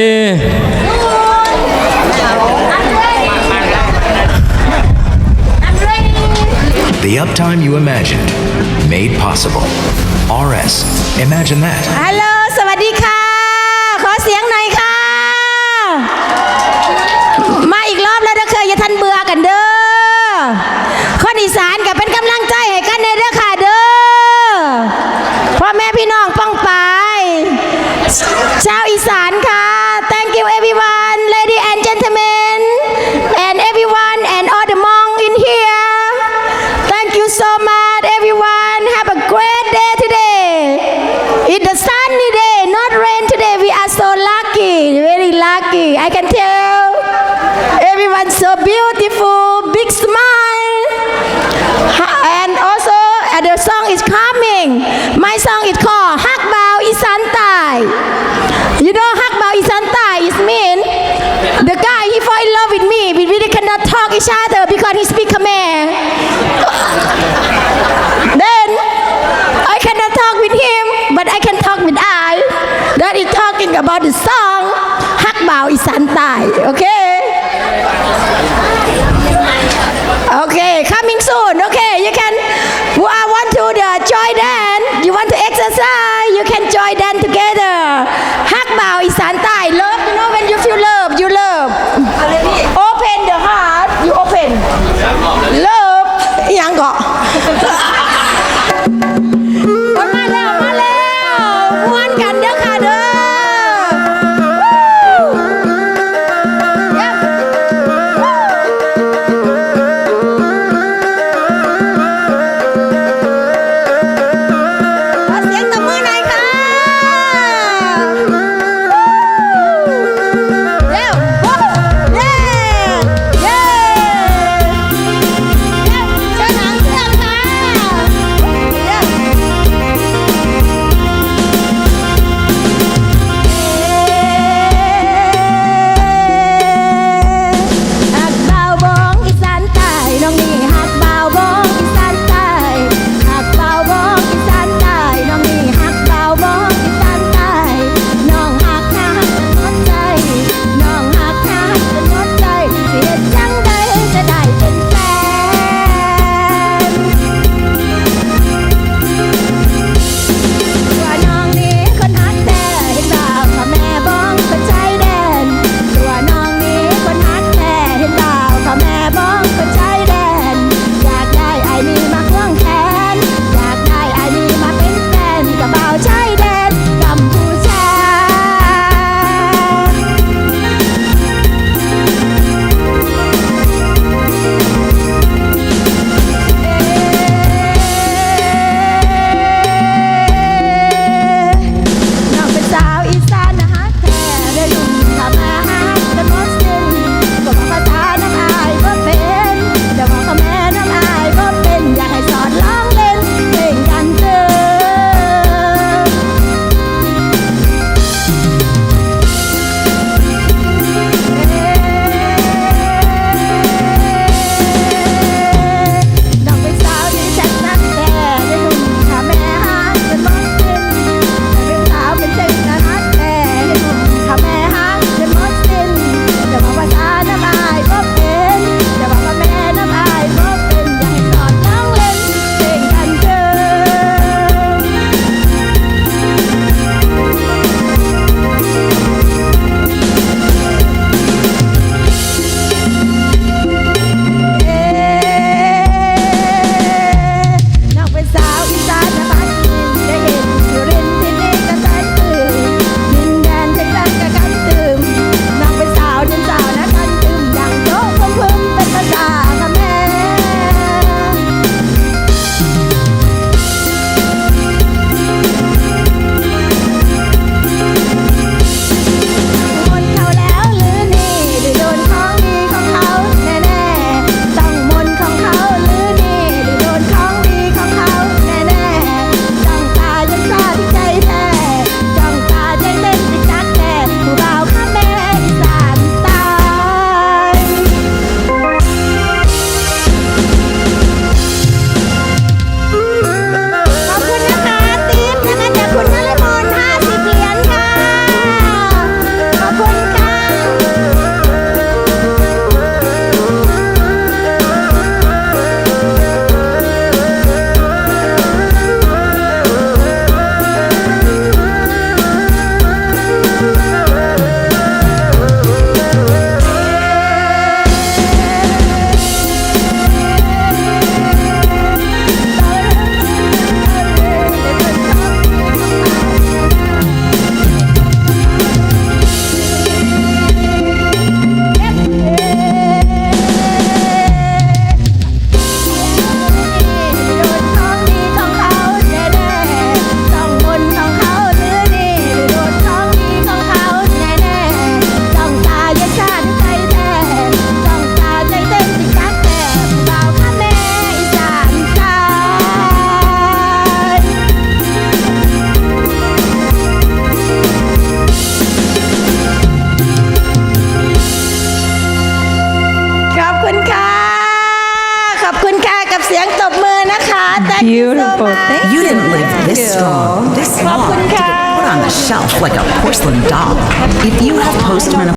The uptime you imagined, made possible. RS, imagine that. Hello, สวัสดีค่ะ I can tell. Everyone's so beautiful, big smile. And also, uh, the song is coming. My song is called Hakbao Isantai. Isan Tai. You know, Hakbao Isantai Isan Tai is mean the guy, he fall in love with me. We really cannot talk each other because he speak Khmer. then, I cannot talk with him, but I can talk with I. That is talking about the song. Okay? เสียงตบมือนะคะ Thank you so Beautiful. much Thank You didn't live this strong, this long to get put on the shelf like a porcelain doll. If you have postmenopause,